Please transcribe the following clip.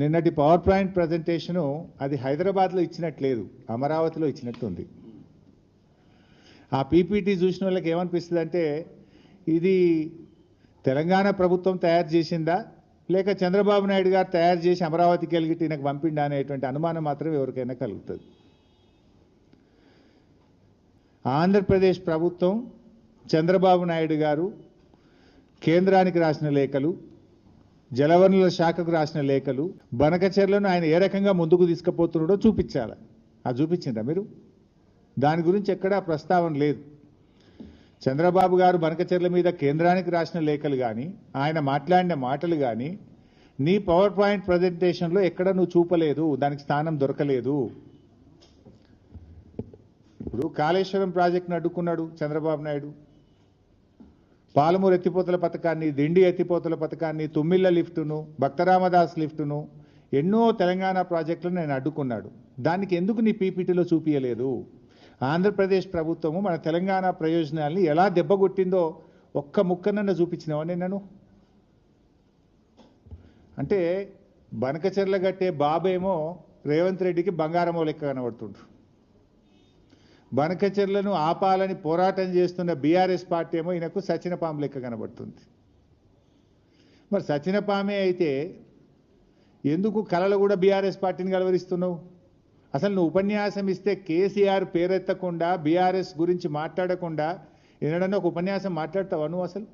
నిన్నటి power point presentation అది హైదరాబాద్లో ఇచ్చినట్లేదు అమరావతిలో ఇచ్చినట్టుంది. ఆ పీపీటీ చూసిన వాళ్ళకి ఏమనిపిస్తుంది అంటే ఇది తెలంగాణ ప్రభుత్వం తయారు చేసిందా లేక చంద్రబాబు నాయుడు గారు తయారు చేసి అమరావతికి వెళ్ళి నాకు పంపిండా అనేటువంటి అనుమానం మాత్రం ఎవరికైనా కలుగుతుంది. ఆంధ్రప్రదేశ్ ప్రభుత్వం చంద్రబాబు నాయుడు గారు కేంద్రానికి రాసిన లేఖలు జలవనరుల శాఖకు రాసిన లేఖలు బనకచెర్లను ఆయన ఏ రకంగా ముందుకు తీసుకుపోతున్నాడో చూపించాలి. అది చూపించిందా మీరు? దాని గురించి ఎక్కడా ప్రస్తావన లేదు. చంద్రబాబు గారు బనకచెర్ల మీద కేంద్రానికి రాసిన లేఖలు కానీ ఆయన మాట్లాడిన మాటలు కానీ నీ పవర్ పాయింట్ ప్రజెంటేషన్లో ఎక్కడ నువ్వు చూపలేదు దానికి స్థానం దొరకలేదు. ఇప్పుడు కాళేశ్వరం ప్రాజెక్టును అడ్డుకున్నాడు చంద్రబాబు నాయుడు. పాలమూరు ఎత్తిపోతల పథకాన్ని దిండి ఎత్తిపోతల పథకాన్ని తుమ్మిళ్ళ లిఫ్టును భక్తరామదాస్ లిఫ్టును ఎన్నో తెలంగాణ ప్రాజెక్టులను నేను అడ్డుకున్నాడు. దానికి ఎందుకు నీ పీపీటీలో చూపించలేదు ఆంధ్రప్రదేశ్ ప్రభుత్వము మన తెలంగాణ ప్రయోజనాల్ని ఎలా దెబ్బగొట్టిందో ఒక్క ముక్కనన్న చూపించినావా నేను అంటే బనకచెర్ల గట్టే బాబేమో రేవంత్ రెడ్డికి బంగారమో లెక్క కనబడుతుండ్రు. బనకచెర్లను ఆపాలని పోరాటం చేస్తున్న బీఆర్ఎస్ పార్టీ ఏమో ఈయనకు సచినపాము లెక్క కనబడుతుంది. మరి సచినపామే అయితే ఎందుకు కళలు కూడా బీఆర్ఎస్ పార్టీని కలవరిస్తున్నావు? అసలు నువ్వు ఉపన్యాసం ఇస్తే కేసీఆర్ పేరెత్తకుండా బీఆర్ఎస్ గురించి మాట్లాడకుండా ఎన్నడన్నా ఒక ఉపన్యాసం మాట్లాడతావా నువ్వు అసలు?